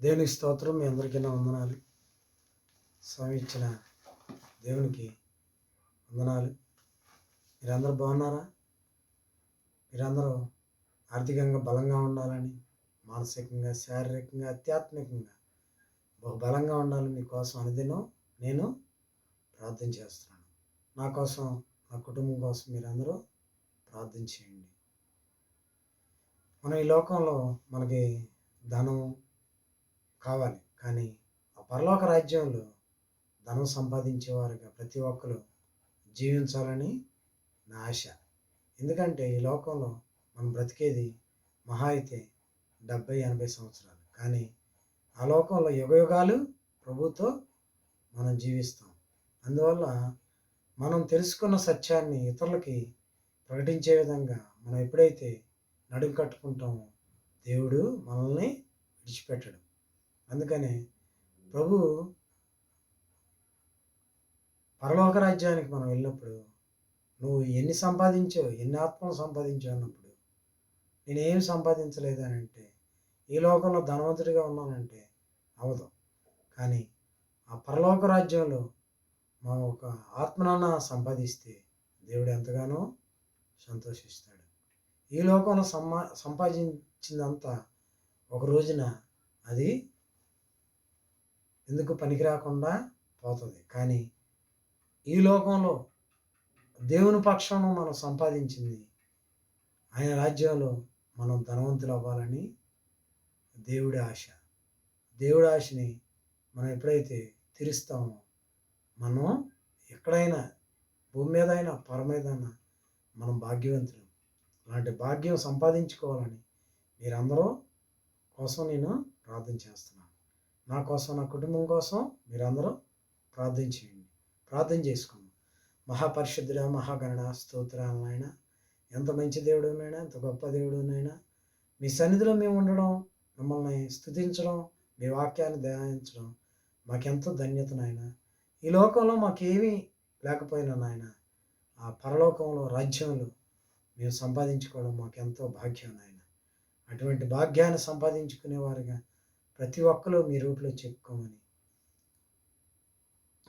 దేవుని స్తోత్రం మీ అందరికీ నా వందనాలు. స్వామి ఇచ్చిన దేవునికి వందనాలు. మీరందరూ బాగున్నారా? మీరందరూ ఆర్థికంగా బలంగా ఉండాలని మానసికంగా శారీరకంగా ఆధ్యాత్మికంగా బహు బలంగా ఉండాలని మీకోసం అనుదినం నేను ప్రార్థన చేస్తున్నాను. నా కోసం నా కుటుంబం కోసం మీరందరూ ప్రార్థన చేయండి. మనం ఈ లోకంలో మనకి ధనం కావాలి. కానీ ఆ పరలోక రాజ్యంలో ధనం సంపాదించేవారుగా ప్రతి ఒక్కరు జీవించాలని నా ఆశ. ఎందుకంటే ఈ లోకంలో మనం బ్రతికేది మహా అయితే డెబ్బై ఎనభై సంవత్సరాలు. కానీ ఆ లోకంలో యుగయుగాలు ప్రభుతో మనం జీవిస్తాం. అందువల్ల మనం తెలుసుకున్న సత్యాన్ని ఇతరులకి ప్రకటించే విధంగా మనం ఎప్పుడైతే నడుం కట్టుకుంటామో దేవుడు మనల్ని విడిచిపెట్టడు. అందుకనే ప్రభు పరలోక రాజ్యానికి మనం వెళ్ళినప్పుడు నువ్వు ఎన్ని సంపాదించావు ఎన్ని ఆత్మలు సంపాదించావు అన్నప్పుడు నేనేం సంపాదించలేదు అని అంటే ఈ లోకంలో ధనవంతుడిగా ఉన్నానంటే అవదు. కానీ ఆ పరలోక రాజ్యంలో మా ఒక ఆత్మనాన్న సంపాదిస్తే దేవుడు ఎంతగానో సంతోషిస్తాడు. ఈ లోకంలో సంపా సంపాదించిందంతా ఒక రోజున అది ఎందుకు పనికి రాకుండా పోతుంది. కానీ ఈ లోకంలో దేవుని పక్షాన మనం సంపాదించింది ఆయన రాజ్యంలో మనం ధనవంతులు అవ్వాలని దేవుడి ఆశ. దేవుడి ఆశని మనం ఎప్పుడైతే తీరుస్తామో మనం ఎక్కడైనా భూమి మీద అయినా పొర మీద అయినా మనం భాగ్యవంతులు. అలాంటి భాగ్యం సంపాదించుకోవాలని మీరందరూ కోసం నేను ప్రార్థన చేస్తున్నాను. నా కోసం నా కుటుంబం కోసం మీరందరూ ప్రార్థన చేయండి. ప్రార్థన చేసుకుందాం. మహాపరిశుద్ధుడ మహాగణన స్తోత్రాలనైనా ఎంత మంచి దేవుడు నైనా ఎంత గొప్ప దేవుడు నైనా మీ సన్నిధిలో మేము ఉండడం మిమ్మల్ని స్థుతించడం మీ వాక్యాన్ని ధ్యానించడం మాకెంతో ధన్యత నాయన. ఈ లోకంలో మాకేమీ లేకపోయినా నాయన ఆ పరలోకంలో రాజ్యంలో మేము సంపాదించుకోవడం మాకెంతో భాగ్యం నాయన. అటువంటి భాగ్యాన్ని సంపాదించుకునేవారుగా ప్రతి ఒక్కరూ మీ రూట్లో చెప్పుకోమని.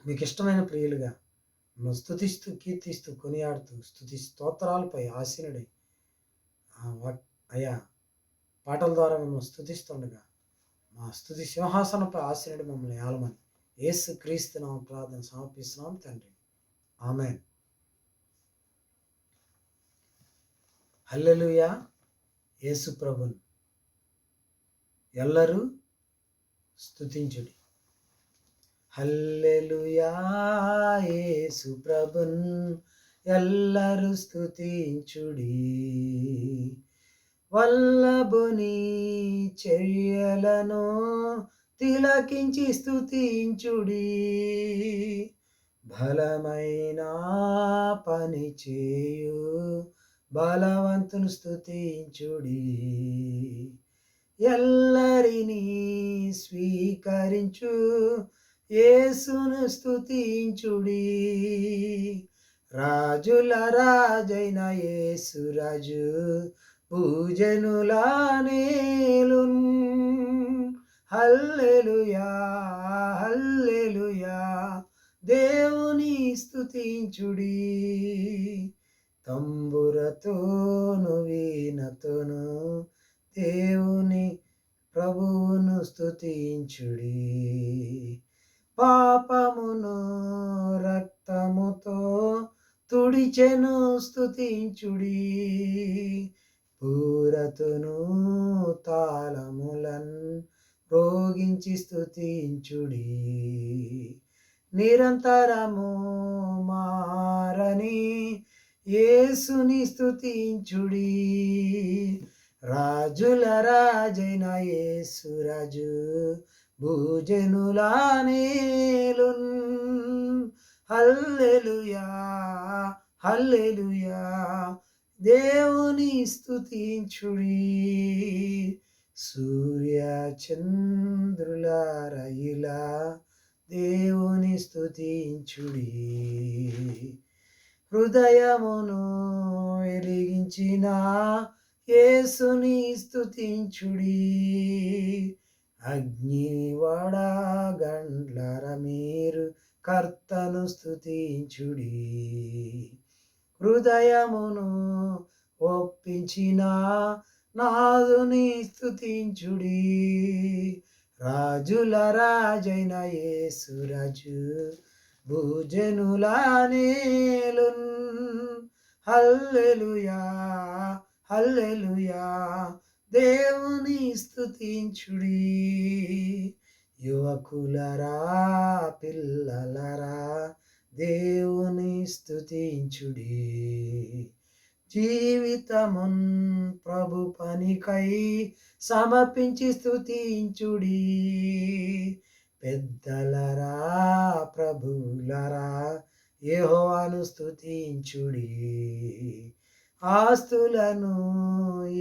మీకు ఇష్టమైన ప్రియులుగా స్థుతిస్తూ కీర్తిస్తూ కొనియాడుతూ స్థుతి స్తోత్రాలపై ఆసీనుడై అయ్యా పాటల ద్వారా మిమ్మల్ని స్థుతిస్తుండగా మా స్థుతి సింహాసనంపై ఆసీనుడు మమ్మల్ని ఆలమని ఏసు క్రీస్తునాం ప్రార్థన సమర్పిస్తున్నాం తండ్రి. ఆమె హల్లెలుయా. యేసు ప్రభున్. ఎల్లరూ స్థుతించుడి హల్లెలుయాసు ప్రభున్ ఎల్లరు స్థుతించుడి వల్లభుని చర్యలను తిలకించి స్థుతించుడి బలమైన పని చేయు బలవంతును స్థుతించుడి ఎల్లరినీ స్వీకరించు. యేసును స్థుతించుడి రాజుల రాజైన యేసురాజు పూజనులా నేలున్ హల్లెలుయా హల్లెలుయా దేవుని స్థుతించుడి తంబురతోను వీణతోను దేవుని ప్రభువును స్థుతించుడి పాపమును రక్తముతో తుడిచెను స్థుతించుడి పూరతును తాళములన్ రోగించి స్థుతించుడి నిరంతరము మారని యేసుని స్థుతించుడి రాజుల రాజైన యేసురాజు భూజనులా నేలున్ హల్లెలుయా హల్లెలుయా దేవుని స్థుతించుడి సూర్య చంద్రుల రయిలా దేవుని స్థుతించుడి హృదయమును వెలిగించిన యేసుని స్థుతించుడి అగ్నివడగండ్లర మీరు కర్తను స్థుతించుడి హృదయమును ఒప్పించిన నాదుని స్థుతించుడి రాజుల రాజైన యేసురాజు భూజనుల నేలున్ హల్లెలుయా. హల్లెలుయా. దేవుని స్థుతించుడి యువకులరా పిల్లలరా దేవుని స్థుతించుడి జీవితమున్ ప్రభు పనికై సమర్పించి స్థుతించుడి పెద్దలరా ప్రభులరా ఏహోవాను స్థుతించుడి ఆస్తులను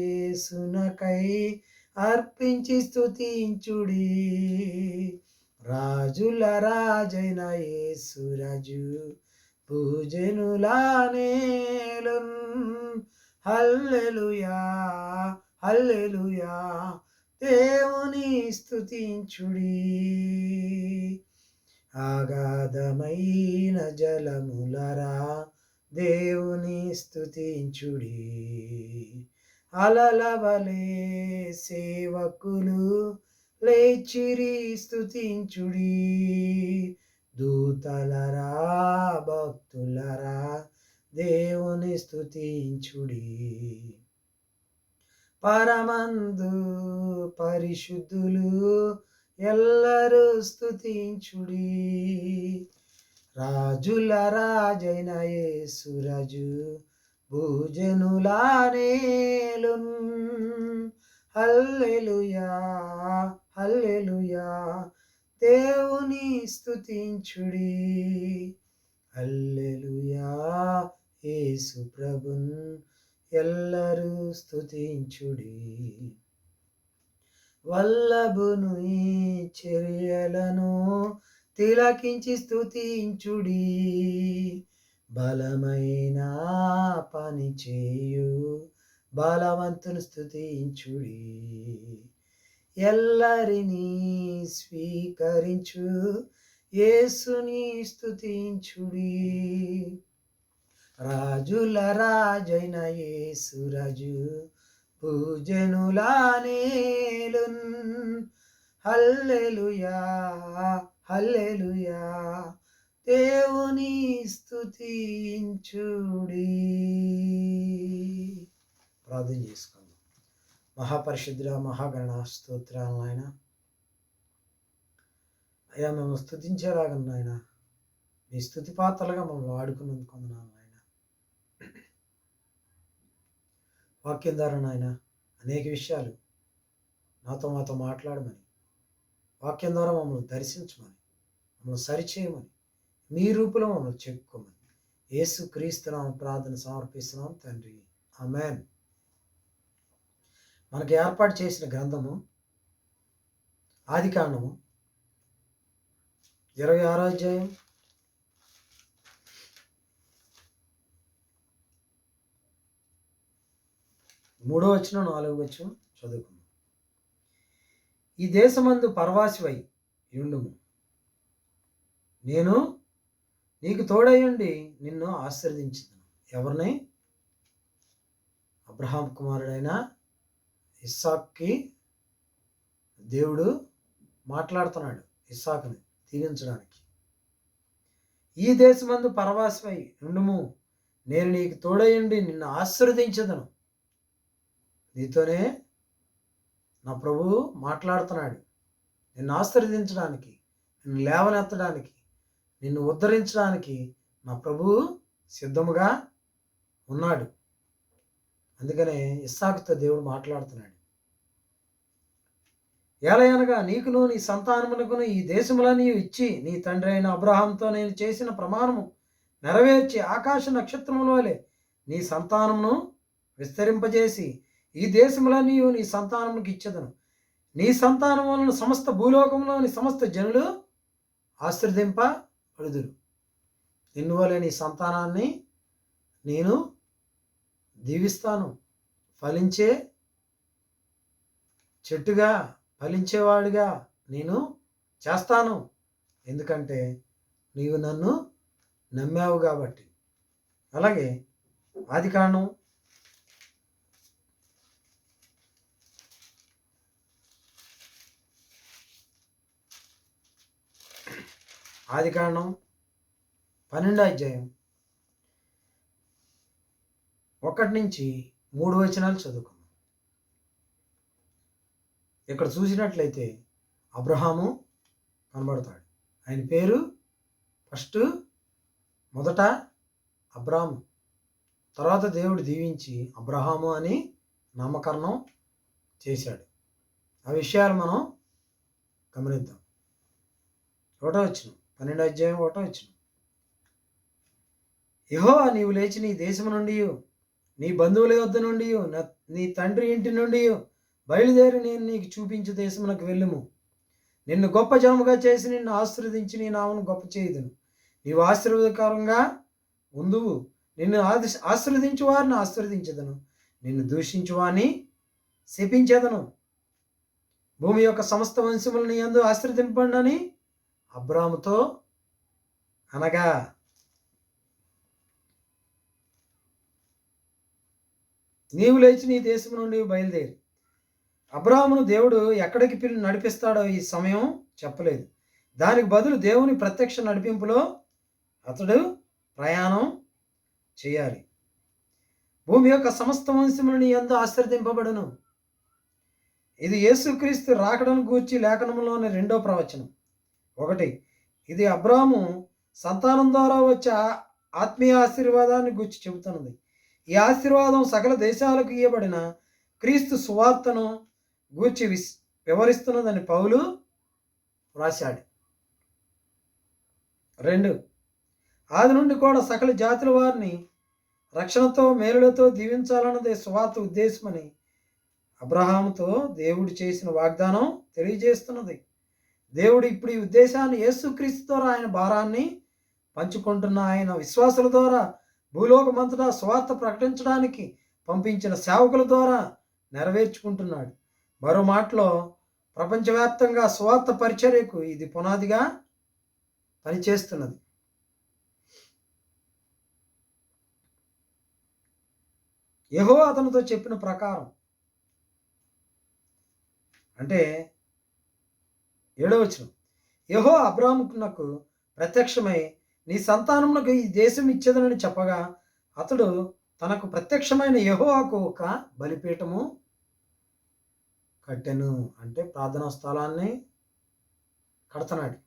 ఏసునకై అర్పించి స్థుతించుడి రాజుల రాజైన ఏసురాజు పూజనులా హల్లెలుయా హల్లెలుయా దేవుని స్థుతించుడి అగాధమైన జలములరా దేవుని స్థుతించుడి అలలవలే సేవకులు లేచిరి స్థుతించుడి దూతలరా భక్తులరా దేవుని స్థుతించుడి పరమందు పరిశుద్ధులు ఎల్లరూ స్థుతించుడి రాజుల రాజైన యేసురాజు భూజనులా హల్లెలుయా హల్లెలుయా దేవుని స్థుతించుడి హల్లెలుయా యేసు ప్రభున్ ఎల్లరూ స్థుతించుడి వల్లభును ఈ చర్యలను తిలకించి స్థుతించుడి బలమైన పని చేయు. బలవంతుని స్థుతించుడి ఎల్లరినీ స్వీకరించు. యేసుని స్థుతించుడి రాజుల రాజైన యేసురాజు పూజనులా నేలున్ హల్లెలుయా. హల్లెలుయా. దేవుని స్థుతించుడి ప్రార్థన చేసుకుందాం. మహాపరిశుద్ర మహాగణ స్తోత్రాలు ఆయన అయ్యా మేము స్థుతించేలాగా నాయన. మీ స్థుతి పాత్రలుగా మమ్మల్ని వాడుకున్నందుకు వందనాలు నాయన. వాక్యం ద్వారా నాయన అనేక విషయాలు నాతో మాతో మాట్లాడమని వాక్యం ద్వారా మమ్మల్ని దర్శించమని మమ్మల్ని సరిచేయమని మీ రూపులో మమ్మల్ని చెప్పుకోమని యేసు క్రీస్తునామ ప్రార్థన సమర్పిస్తున్నాం తండ్రి. ఆమెన్. మనకి ఏర్పాటు చేసిన గ్రంథము ఆది కాండము ఇరవై ఆరో అధ్యాయం. మూడో వచ్చిన నాలుగో వచ్చిన చదువుకుందాం. ఈ దేశమందు పరవాసివై యుండుము. నేను నీకు తోడయ్యుండి నిన్ను ఆశీర్వదించుతాను ఎవరిని? అబ్రహాం కుమారుడైన ఇస్సాక్కి దేవుడు మాట్లాడుతున్నాడు ఇస్సాకుని దీవించడానికి. ఈ దేశమందు పరవాసివై ఉండుము నేను నీకు తోడయ్యుండి నిన్ను ఆశీర్వదించదను. నీతోనే నా ప్రభువు మాట్లాడుతున్నాడు. నిన్ను ఆశీర్వదించడానికి నిన్ను లేవనెత్తడానికి నిన్ను ఉద్ధరించడానికి నా ప్రభువు సిద్ధముగా ఉన్నాడు. అందుకనే ఇస్సాకుతో దేవుడు మాట్లాడుతున్నాడు. ఏలయనగా నీకును నీ సంతానమునకును ఈ దేశములని ఇచ్చి నీ తండ్రి అయిన అబ్రహాంతో నేను చేసిన ప్రమాణము నెరవేర్చి ఆకాశ నక్షత్రముల వలె నీ సంతానమును విస్తరింపజేసి ఈ దేశంలో నీవు నీ సంతానమునికి ఇచ్చేదను. నీ సంతానం వలన సమస్త భూలోకంలోని సమస్త జనులు ఆశ్రదింప పడుదురు వలె నీ సంతానాన్ని నేను దీవిస్తాను. ఫలించే చెట్టుగా ఫలించేవాడిగా నేను చేస్తాను. ఎందుకంటే నీవు నన్ను నమ్మావు కాబట్టి. అలాగే ఆది కారణం ఆది కారణం పన్నెండో అధ్యాయం. ఒకటి నుంచి మూడు వచనాలు చదువుకున్నాం ఇక్కడ చూసినట్లయితే అబ్రహాము కనబడతాడు. ఆయన పేరు ఫస్ట్ మొదట అబ్రాము. తర్వాత దేవుడు దీవించి అబ్రహాము అని నామకరణం చేశాడు. ఆ విషయాలు మనం గమనిద్దాం. ఒకటో వచ్చినాం పన్నెండు అధ్యాయం ఒకటో వచ్చిన యహో నీవు లేచి నీ దేశం నుండి నీ బంధువుల వద్ద నుండి నీ తండ్రి ఇంటి నుండి బయలుదేరి నేను నీకు చూపించే దేశమునకు వెళ్ళుము. నిన్ను గొప్ప జనముగా చేసి నిన్ను ఆశీర్వదించి నీ నామను గొప్ప చేయదును. నీవు ఆశీర్వదకరంగా ఉందువు. నిన్ను ఆశీర్వదించు వారిని ఆశీర్వదించదను. నిన్ను దూషించు వారిని శపించదను. భూమి యొక్క సమస్త వంశములను ఎందు ఆశ్రదింపండి అని అబ్రాముతో అనగా నీవు లేచి నీ దేశం నుండి బయలుదేరి. అబ్రాహమును దేవుడు ఎక్కడికి పిల్లి నడిపిస్తాడో ఈ సమయం చెప్పలేదు. దానికి బదులు దేవుని ప్రత్యక్ష నడిపింపులో అతడు ప్రయాణం చేయాలి. భూమి యొక్క సమస్త వంశములని ఎంతో ఆశ్రదింపబడను ఇది యేసుక్రీస్తు రాకడను గూర్చి లేఖనంలోని రెండో ప్రవచనం. ఒకటి. ఇది అబ్రాహము సంతానం ద్వారా వచ్చే ఆత్మీయ ఆశీర్వాదాన్ని గూర్చి చెబుతున్నది. ఈ ఆశీర్వాదం సకల దేశాలకు ఇవ్వబడిన క్రీస్తు సువార్తను గూర్చి విస్ వివరిస్తున్నదని పౌలు వ్రాశాడు. రెండు. ఆది నుండి కూడా సకల జాతుల వారిని రక్షణతో మేలులతో దీవించాలన్నదే సువార్త ఉద్దేశమని అబ్రహాముతో దేవుడు చేసిన వాగ్దానం తెలియజేస్తున్నది. దేవుడు ఇప్పుడు ఈ ఉద్దేశాన్ని యేసుక్రీస్తు ద్వారా ఆయన భారాన్ని పంచుకుంటున్న ఆయన విశ్వాసుల ద్వారా భూలోకమంతటా స్వార్థ ప్రకటించడానికి పంపించిన సేవకుల ద్వారా నెరవేర్చుకుంటున్నాడు. మరో మాటలో ప్రపంచవ్యాప్తంగా స్వార్థ పరిచర్యకు ఇది పునాదిగా పనిచేస్తున్నది. యహో అతనితో చెప్పిన ప్రకారం అంటే ఏడవచనం. యహో అబ్రాహ్మునకు ప్రత్యక్షమై నీ సంతానమునకు ఈ దేశం ఇచ్చేదనని చెప్పగా అతడు తనకు ప్రత్యక్షమైన యహోకు ఒక బలిపీఠము కట్టెను. అంటే ప్రార్థనా స్థలాన్ని కడతనాడు.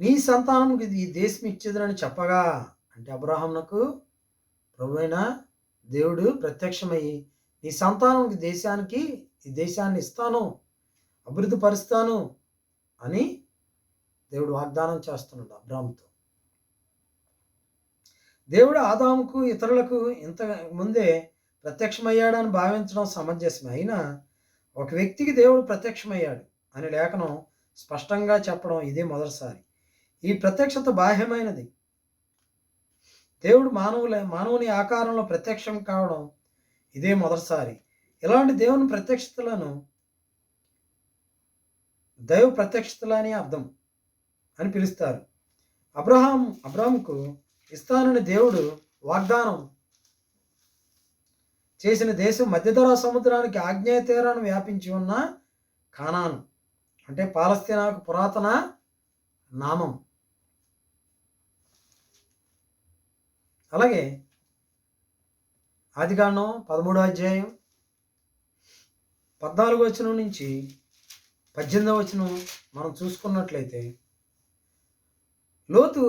నీ సంతానంకి ఈ దేశం ఇచ్చేదని చెప్పగా అంటే అబ్రహాంనకు ప్రభువైన దేవుడు ప్రత్యక్షమయ్యి నీ సంతానం దేశానికి ఈ దేశాన్ని ఇస్తాను అభివృద్ధి పరుస్తాను అని దేవుడు వాగ్దానం చేస్తున్నాడు అబ్రామ్తో. దేవుడు ఆదాముకు ఇతరులకు ఇంత ముందే ప్రత్యక్షమయ్యాడని భావించడం సమంజసమే. అయినా ఒక వ్యక్తికి దేవుడు ప్రత్యక్షమయ్యాడు అని లేఖనం స్పష్టంగా చెప్పడం ఇదే మొదటిసారి. ఈ ప్రత్యక్షత బాహ్యమైనది. దేవుడు మానవుల మానవుని ఆకారంలో ప్రత్యక్షం కావడం ఇదే మొదటిసారి. ఇలాంటి దేవుని ప్రత్యక్షతలను దైవ ప్రత్యక్షతలని అర్థం అని పిలుస్తారు. అబ్రహాం అబ్రహాంకు ఇస్తానని దేవుడు వాగ్దానం చేసిన దేశం మధ్యధరా సముద్రానికి ఆగ్నేయ తీరాన్ని వ్యాపించి ఉన్న కానాను అంటే పాలస్తీనాకు పురాతన నామం. అలాగే ఆదికాండం పదమూడో అధ్యాయం పద్నాలుగో వచనం నుంచి పద్దెనిమిదవ వచనం మనం చూసుకున్నట్లయితే లోతు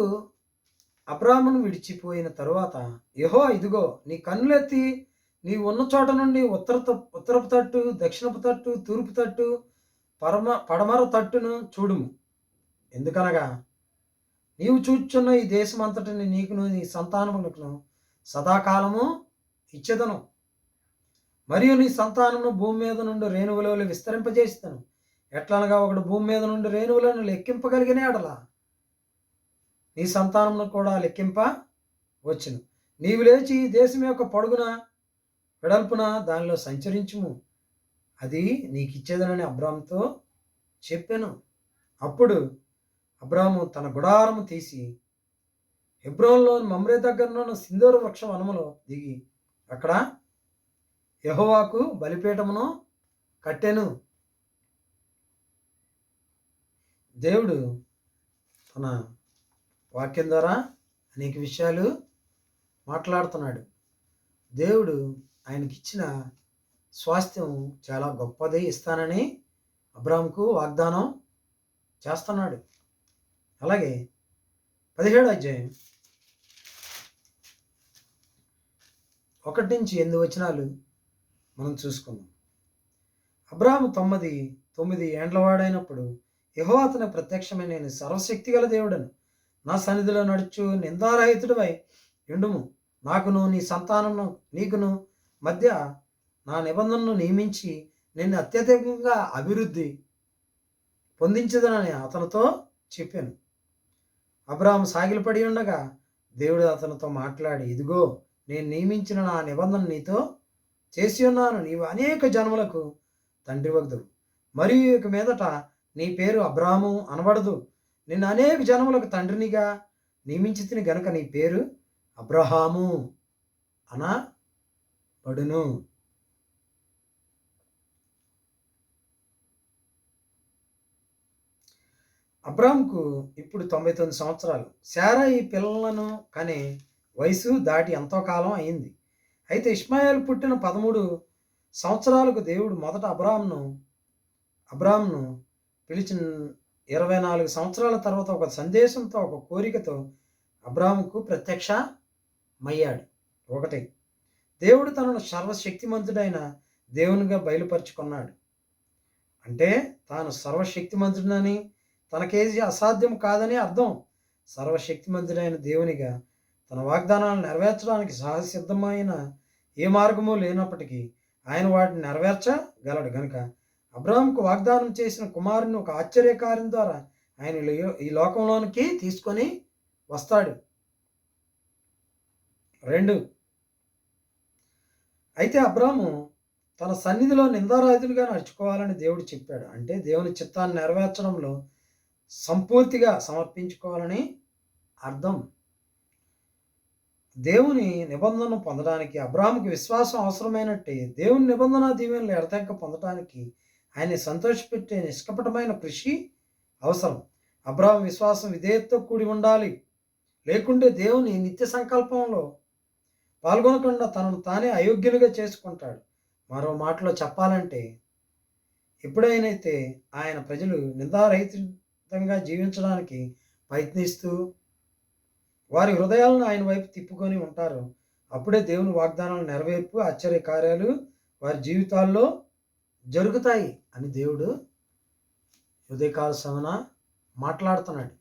అబ్రాహ్మను విడిచిపోయిన తరువాత యహో ఇదిగో నీ కన్నులెత్తి నీ ఉన్న చోట నుండి ఉత్తర ఉత్తరపు తట్టు దక్షిణపు తట్టు తూర్పు తట్టు పరమ పడమర తట్టును చూడుము. ఎందుకనగా నీవు చూచున్న ఈ దేశం అంతటిని నీకును నీ సంతానమునకును సదాకాలము ఇచ్చేదను. మరియు నీ సంతానమును భూమి మీద నుండి రేణువులలో విస్తరింపజేస్తాను ఎట్లనగా ఒకడు భూమి మీద నుండి రేణువులను లెక్కింపగలిగిన ఎడల నీ సంతానమును కూడా లెక్కింప వచ్చును నీవు లేచి ఈ దేశం యొక్క పొడుగున వెడల్పున దానిలో సంచరించుము. అది నీకు ఇచ్చేదనని అబ్రామ్తో చెప్పాను. అప్పుడు అబ్రాము తన గుడారము తీసి హెబ్రోన్లోని మమ్రే దగ్గరలో సింధూర వృక్షం వనములో దిగి అక్కడ యహోవాకు బలిపీఠమును కట్టెను. దేవుడు తన వాక్యం ద్వారా అనేక విషయాలు మాట్లాడుతున్నాడు. దేవుడు ఆయనకి ఇచ్చిన స్వాస్థ్యం చాలా గొప్పది ఇస్తానని అబ్రామ్కు వాగ్దానం చేస్తున్నాడు. అలాగే పదిహేడు అధ్యాయం. ఒకటి నుంచి ఎనిమిది వచనాలు మనం చూసుకుందాం. అబ్రాహం తొమ్మిది తొమ్మిది ఏండ్లవాడైనప్పుడు యహో అతను ప్రత్యక్షమైన నేను సర్వశక్తి గల దేవుడను నా సన్నిధిలో నడుచు నిందారహితుడివై ఎండుము నాకును నీ సంతానము నీకును మధ్య నా నిబంధనను నియమించి నిన్ను అత్యధికంగా అభివృద్ధి పొందించదనని అతనితో చెప్పాను. అబ్రాహం సాగిలపడి ఉండగా దేవుడు అతనితో మాట్లాడి ఇదిగో నేను నియమించిన నా నిబంధన నీతో చేసి ఉన్నాను. నీవు అనేక జన్మలకు తండ్రి వద్దువు మరియు ఇక మీదట నీ పేరు అబ్రాహము అనబడదు. నిన్ను అనేక జన్మలకు తండ్రినిగా నియమించి గనుక నీ పేరు అబ్రహాము అనా పడును అబ్రామ్కు ఇప్పుడు తొంభై తొమ్మిది సంవత్సరాలు. శారా ఈ పిల్లలను కనే వయసు దాటి ఎంతో కాలం అయింది. అయితే ఇస్మాయిల్ పుట్టిన పదమూడు సంవత్సరాలకు దేవుడు మొదట అబ్రామ్ను అబ్రామ్ను పిలిచిన ఇరవై నాలుగు సంవత్సరాల తర్వాత ఒక సందేశంతో ఒక కోరికతో అబ్రాముకు ప్రత్యక్షమయ్యాడు ఒకటి. దేవుడు తనను సర్వశక్తిమంతుడైన దేవునిగా బయలుపరుచుకున్నాడు. అంటే తాను సర్వశక్తిమంతుడని తనకేది అసాధ్యం కాదని అర్థం. సర్వశక్తిమంతుడైన దేవునిగా తన వాగ్దానాలను నెరవేర్చడానికి సహసిద్ధమైన ఏ మార్గము లేనప్పటికీ ఆయన వాటిని నెరవేర్చగలడు గనుక. అబ్రాహాంకు వాగ్దానం చేసిన కుమారుని ఒక ఆశ్చర్యకార్యం ద్వారా ఆయన ఈ- ఈ లోకంలోనికి తీసుకొని వస్తాడు. రెండు. అయితే అబ్రాము తన సన్నిధిలో నిందారాధులుగా నడుచుకోవాలని దేవుడు చెప్పాడు. అంటే దేవుని చిత్తాన్ని నెరవేర్చడంలో సంపూర్తిగా సమర్పించుకోవాలని అర్థం. దేవుని నిబంధనను పొందడానికి అబ్రాహాముకి విశ్వాసం అవసరమైనట్టే దేవుని నిబంధన దీవెనలు ఎడతెక్క పొందడానికి ఆయన్ని సంతోషపెట్టే నిష్కపటమైన కృషి అవసరం. అబ్రాహం విశ్వాసం విధేయతతో కూడి ఉండాలి. లేకుంటే దేవుని నిత్య సంకల్పంలో పాల్గొనకుండా తనను తానే అయోగ్యునిగా చేసుకుంటాడు. మరో మాటలో చెప్పాలంటే ఎప్పుడైనైతే ఆయన ప్రజలు నిందారహితంగా జీవించడానికి ప్రయత్నిస్తూ వారి హృదయాలను ఆయన వైపు తిప్పుకొని ఉంటారు. అప్పుడే దేవుని వాగ్దానాలు నెరవేర్పు ఆశ్చర్య కార్యాలు వారి జీవితాల్లో జరుగుతాయి అని దేవుడు ఉదయకాల సమన మాట్లాడుతున్నాడు.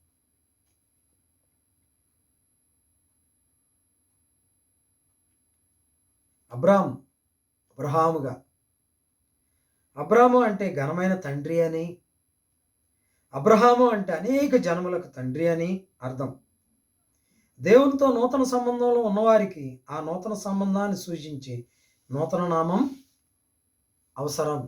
అబ్రామ్ అబ్రహాముగా. అబ్రాము అంటే ఘనమైన తండ్రి అని అబ్రహాము అంటే అనేక జన్మలకు తండ్రి అని అర్థం. దేవునితో నూతన సంబంధంలో ఉన్నవారికి ఆ నూతన సంబంధాన్ని సూచించే నూతన నామం అవసరం.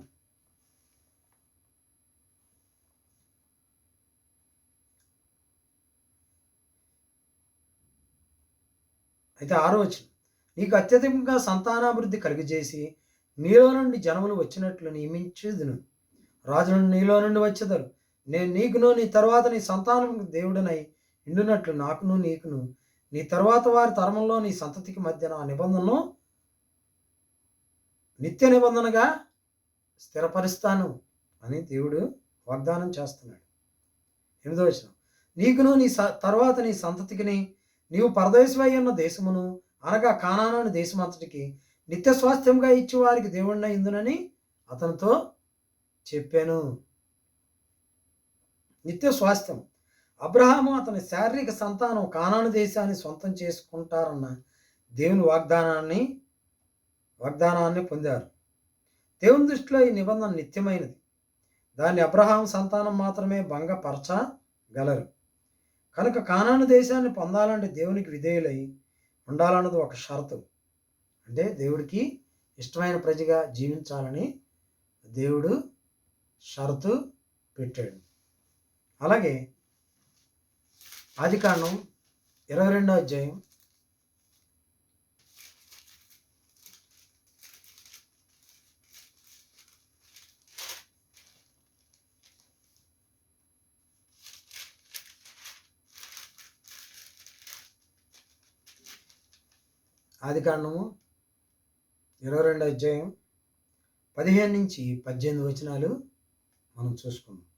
అయితే ఆరో వచనం నీకు అత్యధికంగా సంతానాభివృద్ధి కలిగజేసి నీలో నుండి జనములు వచ్చినట్లు నియమించేదిను. రాజు నుండి నీలో నుండి వచ్చేదారు. నేను నీకును నీ తర్వాత నీ సంతానం దేవుడనై ఇండునట్లు నాకును నీకును. నీ తర్వాత వారి తరమంలో నీ సంతతికి మధ్య నా నిబంధనను నిత్య నిబంధనగా స్థిరపరుస్తాను అని దేవుడు వాగ్దానం చేస్తున్నాడు. ఎనిమిదో వచనం. నీకును నీ స తర్వాత నీ సంతతికిని నీవు పరదేశమై ఉన్న దేశమును అనగా కానాను దేశమంతటికి నిత్య స్వాస్థ్యంగా ఇచ్చి వారికి దేవుడిన ఇందునని అతనితో చెప్పాను. నిత్య స్వాస్థ్యం. అబ్రహాము అతని శారీరక సంతానం కానాను దేశాన్ని సొంతం చేసుకుంటారన్న దేవుని వాగ్దానాన్ని వాగ్దానాన్ని పొందారు. దేవుని దృష్టిలో ఈ నిబంధన నిత్యమైనది. దాన్ని అబ్రహాం సంతానం మాత్రమే భంగపరచగలరు. కనుక కానాను దేశాన్ని పొందాలంటే దేవునికి విధేయులై ఉండాలన్నది ఒక షరతు. అంటే దేవుడికి ఇష్టమైన ప్రజగా జీవించాలని దేవుడు షరతు పెట్టాడు. అలాగే ఆదికాండం ఇరవై రెండో అధ్యాయం. ఆదికాండము ఇరవై రెండో అధ్యాయం పదిహేను నుంచి పద్దెనిమిది వచనాలు మనం చూసుకుందాం.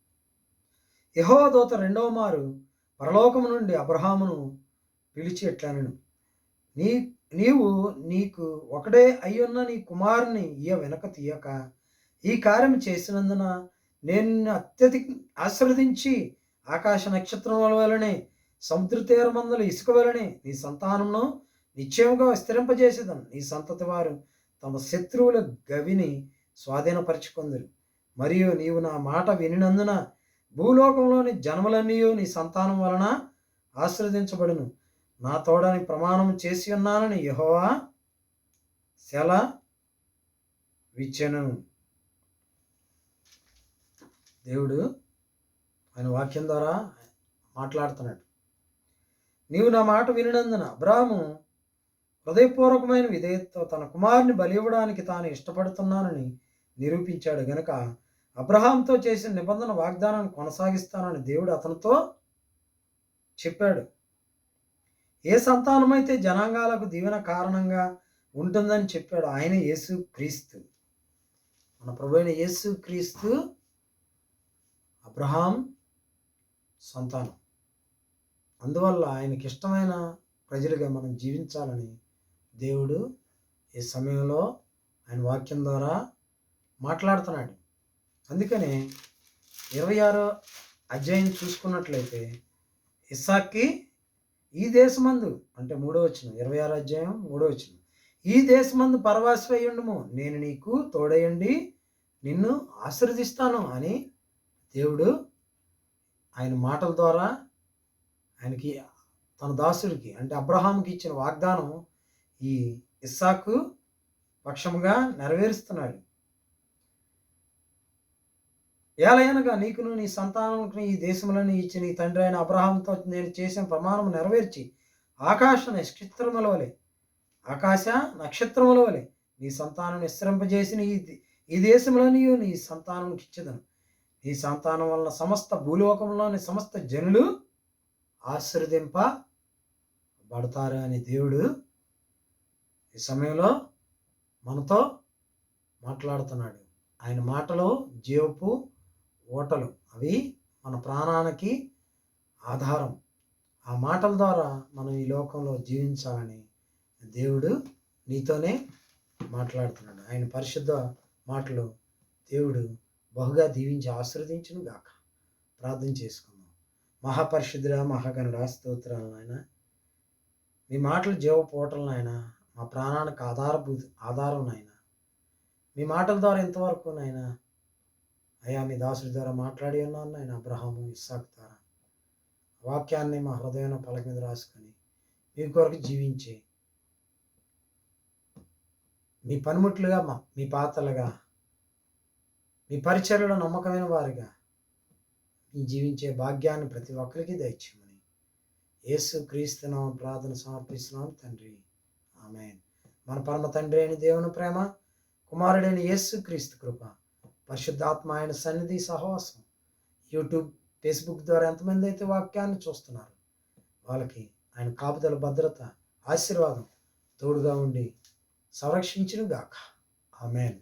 యహో దూత రెండవ మారు పరలోకము నుండి అబ్రహామును పిలిచి ఎట్లనను నీ నీవు నీకు ఒకడే అయ్యున్న నీ కుమారుని ఇయ వెనక తీయక. ఈ కార్యం చేసినందున నేను అత్యధిక ఆశీర్వదించి ఆకాశ నక్షత్రం వలనే సముద్ర తీరమందుల ఇసుక వలనే నీ సంతానమును నిశ్చయముగా విస్తరింపజేసేదను. నీ సంతతి వారు తమ శత్రువుల గవిని స్వాధీనపరచుకుందరు. మరియు నీవు నా మాట వినినందున భూలోకంలోని జన్మలన్నీ నీ సంతానం వలన ఆశ్రదించబడును. నా తోడని ప్రమాణం చేసి ఉన్నానని యహోవా సెల విచ్చెను దేవుడు ఆయన వాక్యం ద్వారా మాట్లాడుతున్నాడు. నీవు నా మాట వినినందున అబ్రాహము హృదయపూర్వకమైన విధేయతతో తన కుమారుని బలి ఇవ్వడానికి తాను ఇష్టపడుతున్నానని నిరూపించాడు. గనుక అబ్రహాంతో చేసిన నిబంధన వాగ్దానాన్ని కొనసాగిస్తానని దేవుడు అతనితో చెప్పాడు. ఏ సంతానమైతే జనాంగాలకు దీవెన కారణంగా ఉంటుందని చెప్పాడు ఆయన యేసు క్రీస్తు. మన ప్రభుైన యేసు క్రీస్తు అబ్రహాం సంతానం. అందువల్ల ఆయనకి ఇష్టమైన ప్రజలుగా మనం జీవించాలని దేవుడు ఈ సమయంలో ఆయన వాక్యం ద్వారా మాట్లాడుతున్నాడు. అందుకనే ఇరవై ఆరో అధ్యాయం చూసుకున్నట్లయితే ఇస్సాక్కి ఈ దేశమందు అంటే మూడో వచ్చిన ఇరవై ఆరో అధ్యాయం మూడో వచ్చిన ఈ దేశమందు పరవాసిపై ఉండుము నేను నీకు తోడయండి నిన్ను ఆశీర్వదిస్తాను అని దేవుడు ఆయన మాటల ద్వారా ఆయనకి తన దాసుడికి అంటే అబ్రహాంకి ఇచ్చిన వాగ్దానం ఈ ఇస్సాకు పక్షముగా నెరవేరుస్తున్నాడు. ఏలయనగా నీకును నీ సంతానముకు ఈ దేశములను ఇచ్చిన నీ తండ్రి అయిన అబ్రహాంతో నేను చేసిన ప్రమాణం నెరవేర్చి ఆకాశ నక్షత్రముల వలె ఆకాశ నక్షత్రముల వలె నీ సంతానం విశ్రమింపజేసిన ఈ ఈ దేశంలోని నీ సంతానంకి ఇచ్చేదను. నీ సంతానం వలన సమస్త భూలోకంలోని సమస్త జనులు ఆశీర్వదింపబడతారు అని దేవుడు ఈ సమయంలో మనతో మాట్లాడుతున్నాడు. ఆయన మాటలో జీవపు ఓటలు. అవి మన ప్రాణానికి ఆధారం. ఆ మాటల ద్వారా మనం ఈ లోకంలో జీవించాలని దేవుడు నీతోనే మాట్లాడుతున్నాడు. ఆయన పరిశుద్ధ మాటలు దేవుడు బహుగా దీవించి ఆశీర్వదించును గాక. ప్రార్థన చేసుకుందాం. మహాపరిశుద్ధుడ మహాగణుడ స్తోత్రాలు నాయన. మీ మాటలు జీవ పోటలు నాయన. మా ప్రాణానికి ఆధారభూ ఆధారం నాయన. మీ మాటల ద్వారా ఇంతవరకు నాయన అయ్యా మీ దాసుడి ద్వారా మాట్లాడి ఉన్నాను ఆయన అబ్రహాము ఇస్సాక్ ద్వారా. వాక్యాన్ని మా హృదయంలో పలక మీద రాసుకొని మీ కొరకు జీవించి మీ పనిముట్లుగా మా మీ పాత్రలుగా మీ పరిచయలో నమ్మకమైన వారిగా మీ జీవించే భాగ్యాన్ని ప్రతి ఒక్కరికి దయచేయమని యేసు క్రీస్తునాం ప్రార్థన సమర్పిస్తున్నాం తండ్రి. ఆమె మన పరమ తండ్రి అయిన దేవుని ప్రేమ కుమారుడైన యేసు క్రీస్తు కృప పరిశుద్ధాత్మ ఆయన సన్నిధి సహవాసం. యూట్యూబ్ ఫేస్బుక్ ద్వారా ఎంతమంది అయితే వాక్యాన్ని చూస్తున్నారు. వాళ్ళకి ఆయన కాపుదల భద్రత ఆశీర్వాదం తోడుగా ఉండి సంరక్షించును గాక ఆమెన్.